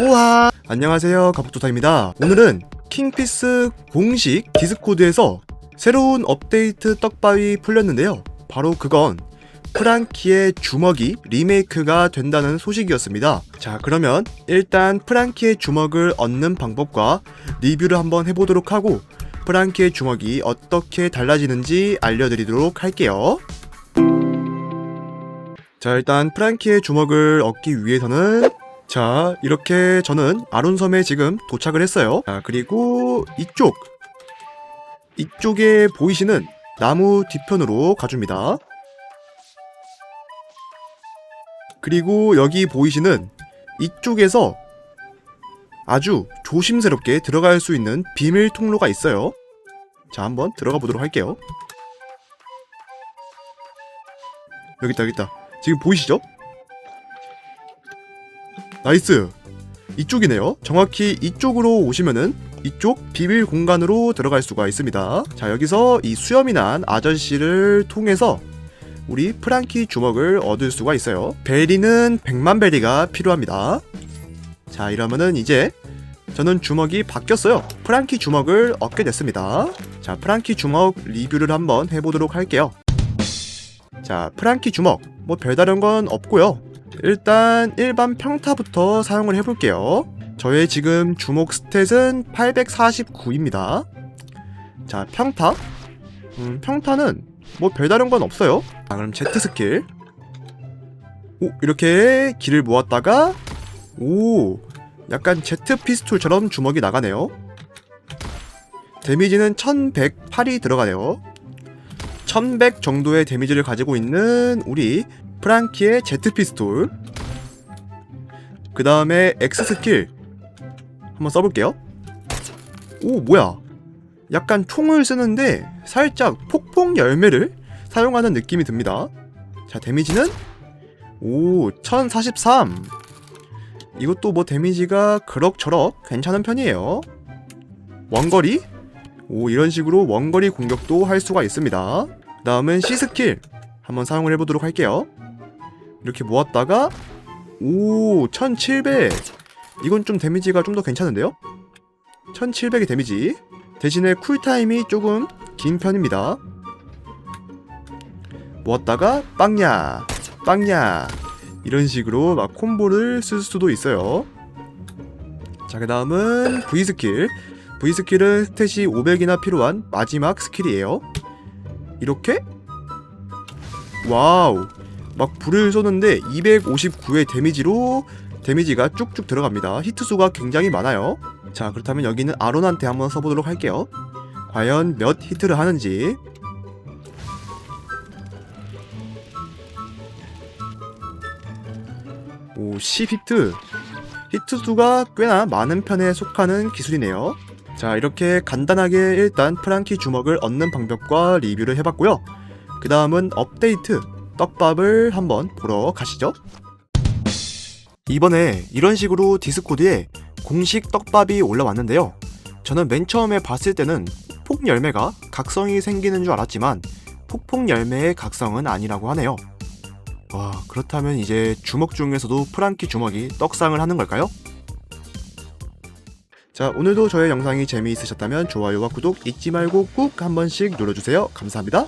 우와 안녕하세요 가복조타입니다. 오늘은 킹피스 공식 디스코드에서 새로운 업데이트 떡밥이 풀렸는데요. 바로 그건 프랑키의 주먹이 리메이크가 된다는 소식이었습니다. 자 그러면 일단 프랑키의 주먹을 얻는 방법과 리뷰를 한번 해보도록 하고 프랑키의 주먹이 어떻게 달라지는지 알려드리도록 할게요. 자 일단 프랑키의 주먹을 얻기 위해서는 자 이렇게 저는 아론섬에 지금 도착을 했어요. 자 그리고 이쪽. 이쪽에 보이시는 나무 뒤편으로 가줍니다. 그리고 여기 보이시는 이쪽에서 아주 조심스럽게 들어갈 수 있는 비밀 통로가 있어요. 자 한번 들어가 보도록 할게요. 여기 있다 여기 있다. 지금 보이시죠? 나이스. 이쪽이네요. 정확히 이쪽으로 오시면은 이쪽 비밀 공간으로 들어갈 수가 있습니다. 자 여기서 이 수염이 난 아저씨를 통해서 우리 프랑키 주먹을 얻을 수가 있어요. 베리는 100만 베리가 필요합니다. 자 이러면은 이제 저는 주먹이 바뀌었어요. 프랑키 주먹을 얻게 됐습니다. 자 프랑키 주먹 리뷰를 한번 해보도록 할게요. 자 프랑키 주먹. 뭐 별다른 건 없고요 일단 일반 평타부터 사용을 해볼게요. 저의 지금 주목 스탯은 849입니다. 자, 평타. 음, 평타는 뭐 별다른 건 없어요. 자, 그럼 Z 스킬. 오, 이렇게 길을 모았다가 오, 약간 Z 피스톨처럼 주먹이 나가네요. 데미지는 1108이 들어가네요. 1100 정도의 데미지를 가지고 있는 우리 프랑키의 제트 피스톨. 그 다음에 X 스킬. 한번 써볼게요. 오 뭐야? 약간 총을 쓰는데 살짝 폭풍 열매를 사용하는 느낌이 듭니다. 자 데미지는 오 1043 이것도 뭐 데미지가 그럭저럭 괜찮은 편이에요. 원거리? 오 이런 식으로 원거리 공격도 할 수가 있습니다. 다음은 C 스킬. 한번 사용을 해보도록 할게요 이렇게 모았다가 오 1700 이건 좀 데미지가 좀 더 괜찮은데요? 1700의 데미지. 대신에 쿨타임이 조금 긴 편입니다. 모았다가 빵야 빵야. 이런 식으로 막 콤보를 쓸 수도 있어요. 자그 다음은 V스킬. V스킬은 스탯이 500이나 필요한 마지막 스킬이에요. 이렇게? 와우 막 불을 쏘는데 259의 데미지로 데미지가 쭉쭉 들어갑니다. 히트수가 굉장히 많아요. 자 그렇다면 여기는 아론한테 한번 써보도록 할게요. 과연 몇 히트를 하는지. 오 10히트. 히트 수가 꽤나 많은 편에 속하는 기술이네요. 자 이렇게 간단하게 일단 프랑키 주먹을 얻는 방법과 리뷰를 해봤고요. 그 다음은 업데이트 떡밥을 한번 보러 가시죠. 이번에 이런 식으로 디스코드에 공식 떡밥이 올라왔는데요. 저는 맨 처음에 봤을 때는 폭 열매가 각성이 생기는 줄 알았지만 폭폭 열매의 각성은 아니라고 하네요. 와, 그렇다면 이제 주먹 중에서도 프랑키 주먹이 떡상을 하는 걸까요? 자, 오늘도 저의 영상이 재미있으셨다면 좋아요와 구독 잊지 말고 꾹 한 번씩 눌러주세요. 감사합니다.